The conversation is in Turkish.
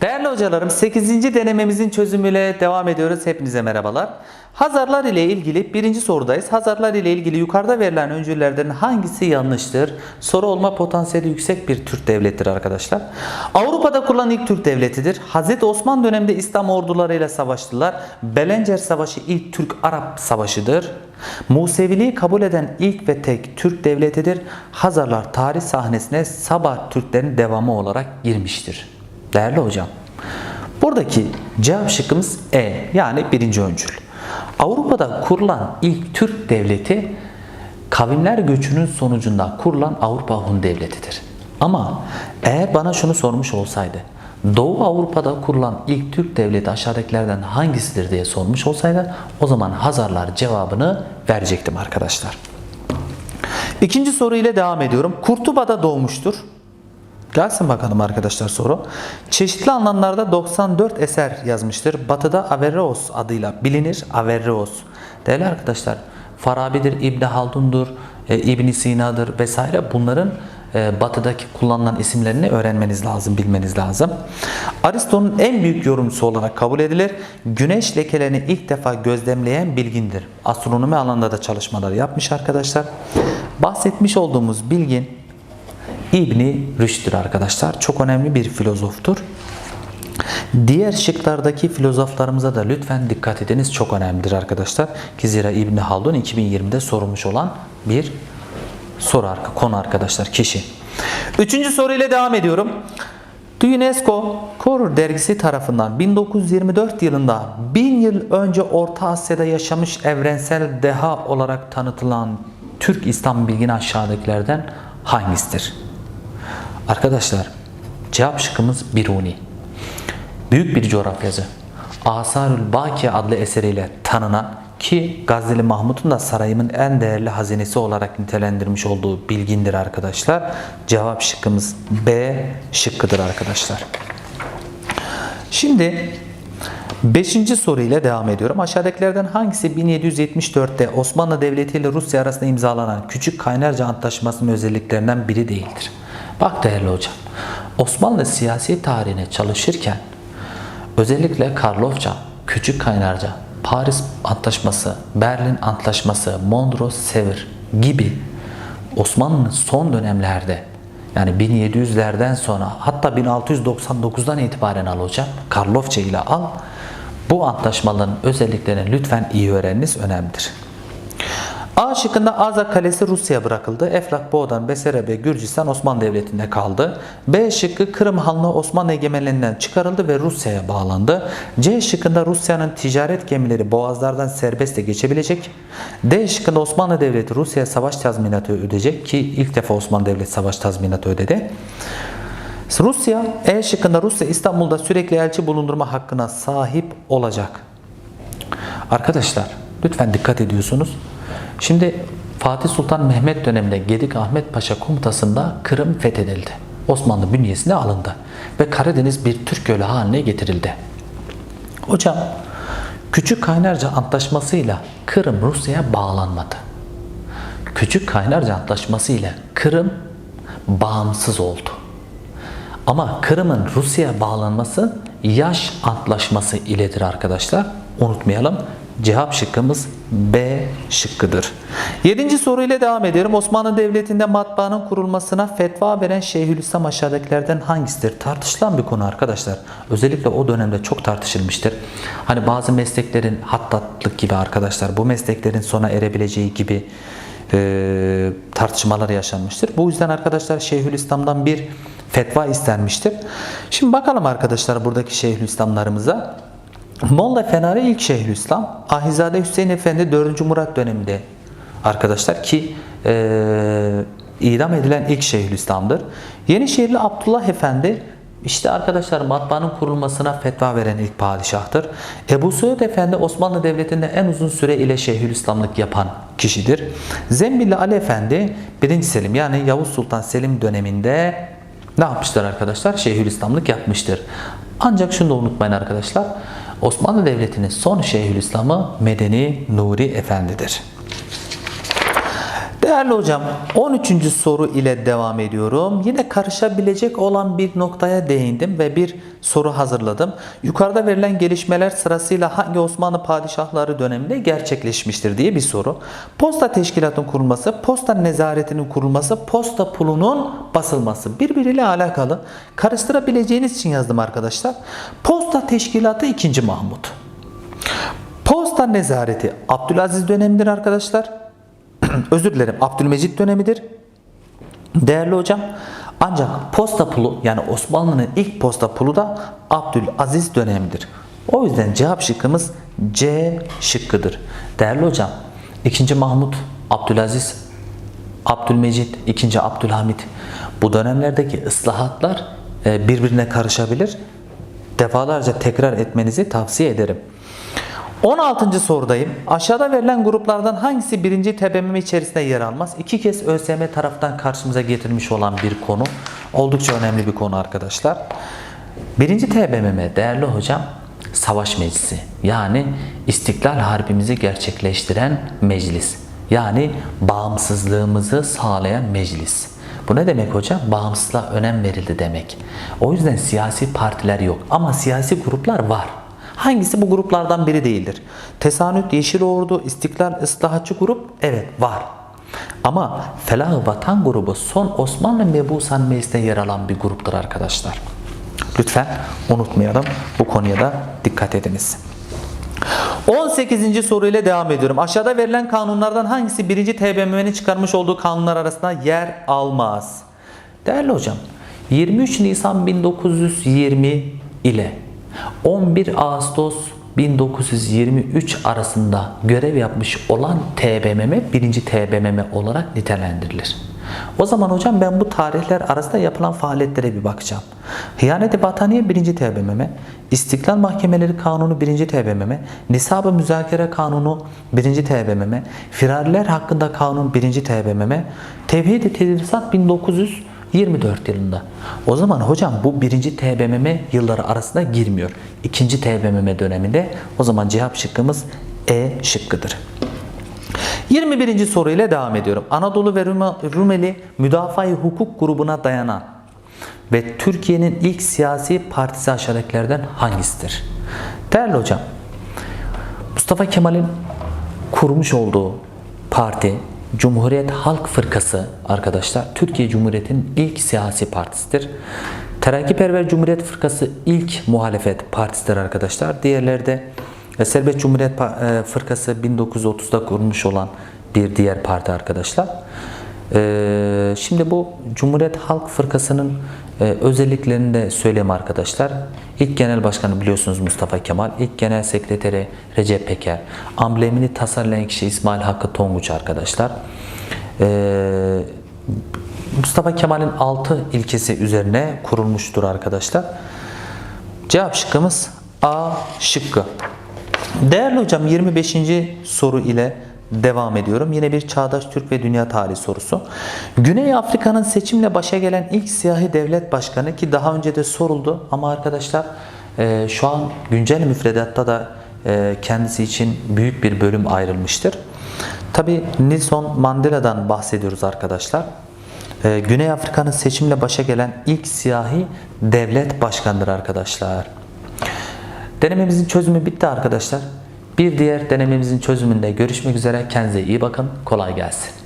Değerli hocalarım 8. denememizin çözümüyle devam ediyoruz. Hepinize merhabalar. Hazarlar ile ilgili birinci sorudayız. Hazarlar ile ilgili yukarıda verilen öncüllerden hangisi yanlıştır? Soru olma potansiyeli yüksek bir Türk devlettir arkadaşlar. Avrupa'da kurulan ilk Türk devletidir. Hazreti Osman döneminde İslam ordularıyla savaştılar. Belencer Savaşı ilk Türk-Arap savaşıdır. Museviliği kabul eden ilk ve tek Türk devletidir. Hazarlar tarih sahnesine Sabah Türklerin devamı olarak girmiştir. Değerli hocam, buradaki cevap şıkkımız E yani birinci öncül. Avrupa'da kurulan ilk Türk devleti kavimler göçünün sonucunda kurulan Avrupa Hun devletidir. Ama eğer bana şunu sormuş olsaydı Doğu Avrupa'da kurulan ilk Türk devleti aşağıdakilerden hangisidir diye sormuş olsaydı o zaman Hazarlar cevabını verecektim arkadaşlar. İkinci soru ile devam ediyorum. Kurtuba'da doğmuştur. Gelsin bakalım arkadaşlar soru. Çeşitli anlamlarda 94 eser yazmıştır. Batı'da Averroes adıyla bilinir. Averroes. Değerli arkadaşlar Farabi'dir, İbni Haldun'dur, e, İbn Sina'dır vesaire bunların e, batıdaki kullanılan isimlerini öğrenmeniz lazım, bilmeniz lazım. Aristo'nun en büyük yorumcusu olarak kabul edilir. Güneş lekelerini ilk defa gözlemleyen bilgindir. Astronomi alanında da çalışmalar yapmış arkadaşlar. Bahsetmiş olduğumuz bilgin İbni Rüşd'dür arkadaşlar. Çok önemli bir filozoftur. Diğer şıklardaki filozoflarımıza da lütfen dikkat ediniz. Çok önemlidir arkadaşlar. Ki zira İbni Haldun 2020'de sorulmuş olan bir soru arka, konu arkadaşlar kişi. Üçüncü soruyla devam ediyorum. UNESCO Korur dergisi tarafından 1924 yılında 1000 yıl önce Orta Asya'da yaşamış evrensel deha olarak tanıtılan Türk İslam bilgini aşağıdakilerden hangisidir? Arkadaşlar cevap şıkkımız Biruni. Büyük bir coğrafyacı. Asarül Baki adlı eseriyle tanınan ki Gazili Mahmut'un da sarayımın en değerli hazinesi olarak nitelendirmiş olduğu bilgindir arkadaşlar. Cevap şıkkımız B şıkkıdır arkadaşlar. Şimdi 5. soru ile devam ediyorum. Aşağıdakilerden hangisi 1774'te Osmanlı Devleti ile Rusya arasında imzalanan Küçük Kaynarca Antlaşması'nın özelliklerinden biri değildir? Bak değerli hocam, Osmanlı siyasi tarihine çalışırken özellikle Karlofça, Küçük Kaynarca, Paris Antlaşması, Berlin Antlaşması, Mondros Sevr gibi Osmanlı'nın son dönemlerde yani 1700'lerden sonra hatta 1699'dan itibaren al hocam. Karlofça ile al. Bu antlaşmaların özelliklerini lütfen iyi öğreniniz önemlidir. A şıkkında Azak Kalesi Rusya'ya bırakıldı. Eflak Boğdan, Beserebe, Gürcistan Osmanlı Devleti'nde kaldı. B şıkkı Kırım Hanlığı Osmanlı egemenliğinden çıkarıldı ve Rusya'ya bağlandı. C şıkkında Rusya'nın ticaret gemileri boğazlardan serbestle geçebilecek. D şıkkında Osmanlı Devleti Rusya'ya savaş tazminatı ödeyecek ki ilk defa Osmanlı Devleti savaş tazminatı ödedi. Rusya, E şıkkında Rusya İstanbul'da sürekli elçi bulundurma hakkına sahip olacak. Arkadaşlar lütfen dikkat ediyorsunuz. Şimdi Fatih Sultan Mehmet döneminde Gedik Ahmet Paşa komutasında Kırım fethedildi. Osmanlı bünyesine alındı ve Karadeniz bir Türk gölü haline getirildi. Hocam Küçük Kaynarca Antlaşması'yla Kırım Rusya'ya bağlanmadı. Küçük Kaynarca Antlaşması ile Kırım bağımsız oldu. Ama Kırım'ın Rusya'ya bağlanması Yaş Antlaşması iledir arkadaşlar. Unutmayalım. Cevap şıkkımız B şıkkıdır. Yedinci soru ile devam ediyorum. Osmanlı Devleti'nde matbaanın kurulmasına fetva veren Şeyhülislam aşağıdakilerden hangisidir? Tartışılan bir konu arkadaşlar. Özellikle o dönemde çok tartışılmıştır. Hani bazı mesleklerin hattatlık gibi arkadaşlar bu mesleklerin sona erebileceği gibi e, tartışmalar yaşanmıştır. Bu yüzden arkadaşlar Şeyhülislam'dan bir fetva istenmiştir. Şimdi bakalım arkadaşlar buradaki Şeyhülislamlarımıza. Molla Fenari ilk Şeyhülislam, Ahizade Hüseyin Efendi 4. Murat döneminde arkadaşlar ki e, idam edilen ilk Şeyhülislam'dır. Yenişehirli Abdullah Efendi işte arkadaşlar matbaanın kurulmasına fetva veren ilk padişahtır. Ebu Suud Efendi Osmanlı Devleti'nde en uzun süre ile Şeyhülislamlık yapan kişidir. Zembilli Ali Efendi 1. Selim yani Yavuz Sultan Selim döneminde ne yapmışlar arkadaşlar? Şeyhülislamlık yapmıştır. Ancak şunu da unutmayın arkadaşlar. Osmanlı Devleti'nin son Şeyhülislam'ı Medeni Nuri Efendi'dir. Değerli hocam 13. soru ile devam ediyorum. Yine karışabilecek olan bir noktaya değindim ve bir soru hazırladım. Yukarıda verilen gelişmeler sırasıyla hangi Osmanlı padişahları döneminde gerçekleşmiştir diye bir soru. Posta teşkilatının kurulması, posta nezaretinin kurulması, posta pulunun basılması birbiriyle alakalı. Karıştırabileceğiniz için yazdım arkadaşlar. Posta teşkilatı 2. Mahmut. Posta nezareti Abdülaziz dönemidir arkadaşlar. Özür dilerim Abdülmecit dönemidir. Değerli hocam ancak posta pulu yani Osmanlı'nın ilk posta pulu da Abdülaziz dönemidir. O yüzden cevap şıkkımız C şıkkıdır. Değerli hocam 2. Mahmut, Abdülaziz, Abdülmecit, 2. Abdülhamit bu dönemlerdeki ıslahatlar e, birbirine karışabilir. Defalarca tekrar etmenizi tavsiye ederim. 16. sorudayım. Aşağıda verilen gruplardan hangisi birinci TBMM içerisinde yer almaz? İki kez ÖSYM taraftan karşımıza getirmiş olan bir konu. Oldukça önemli bir konu arkadaşlar. Birinci TBMM değerli hocam savaş meclisi. Yani İstiklal Harbimizi gerçekleştiren meclis. Yani bağımsızlığımızı sağlayan meclis. Bu ne demek hocam? Bağımsızlığa önem verildi demek. O yüzden siyasi partiler yok ama siyasi gruplar var. Hangisi bu gruplardan biri değildir? Tesanüt, Yeşil Ordu, İstiklal, Islahatçı grup evet var. Ama Felah-ı Vatan grubu son Osmanlı Mebusan Meclisi'nde yer alan bir gruptur arkadaşlar. Lütfen unutmayalım. Bu konuya da dikkat ediniz. 18. soruyla devam ediyorum. Aşağıda verilen kanunlardan hangisi 1. TBMM'nin çıkarmış olduğu kanunlar arasında yer almaz? Değerli hocam, 23 Nisan 1920 ile 11 Ağustos 1923 arasında görev yapmış olan TBMM 1. TBMM olarak nitelendirilir. O zaman hocam ben bu tarihler arasında yapılan faaliyetlere bir bakacağım. Hıyanet-i Vataniye 1. TBMM, İstiklal Mahkemeleri Kanunu 1. TBMM, Nisab-ı Müzakere Kanunu 1. TBMM, Firariler Hakkında Kanun 1. TBMM, Tevhid-i Tedrisat 1924 yılında. O zaman hocam bu 1. TBMM yılları arasında girmiyor. 2. TBMM döneminde o zaman cevap şıkkımız E şıkkıdır. 21. soru ile devam ediyorum. Anadolu ve Rumeli Müdafaa-i Hukuk grubuna dayanan ve Türkiye'nin ilk siyasi partisi aşağıdakilerden hangisidir? Değerli hocam, Mustafa Kemal'in kurmuş olduğu parti Cumhuriyet Halk Fırkası arkadaşlar Türkiye Cumhuriyeti'nin ilk siyasi partisidir. Terakkiperver Cumhuriyet Fırkası ilk muhalefet partisidir arkadaşlar. Diğerleri de e, Serbest Cumhuriyet e, Fırkası 1930'da kurmuş olan bir diğer parti arkadaşlar. E, Şimdi bu Cumhuriyet Halk Fırkası'nın e, özelliklerini de söyleyeyim arkadaşlar. İlk genel başkanı biliyorsunuz Mustafa Kemal, ilk genel sekreteri Recep Peker, amblemini tasarlayan kişi İsmail Hakkı Tonguç arkadaşlar. E, Mustafa Kemal'in 6 ilkesi üzerine kurulmuştur arkadaşlar. Cevap şıkkımız A şıkkı. Değerli hocam 25. soru ile devam ediyorum. Yine bir çağdaş Türk ve dünya tarihi sorusu. Güney Afrika'nın seçimle başa gelen ilk siyahi devlet başkanı ki daha önce de soruldu ama arkadaşlar e, şu an güncel müfredatta da e, kendisi için büyük bir bölüm ayrılmıştır. Tabi Nelson Mandela'dan bahsediyoruz arkadaşlar. E, Güney Afrika'nın seçimle başa gelen ilk siyahi devlet başkanıdır arkadaşlar. Denememizin çözümü bitti arkadaşlar. Bir diğer denememizin çözümünde görüşmek üzere. Kendinize iyi bakın. Kolay gelsin.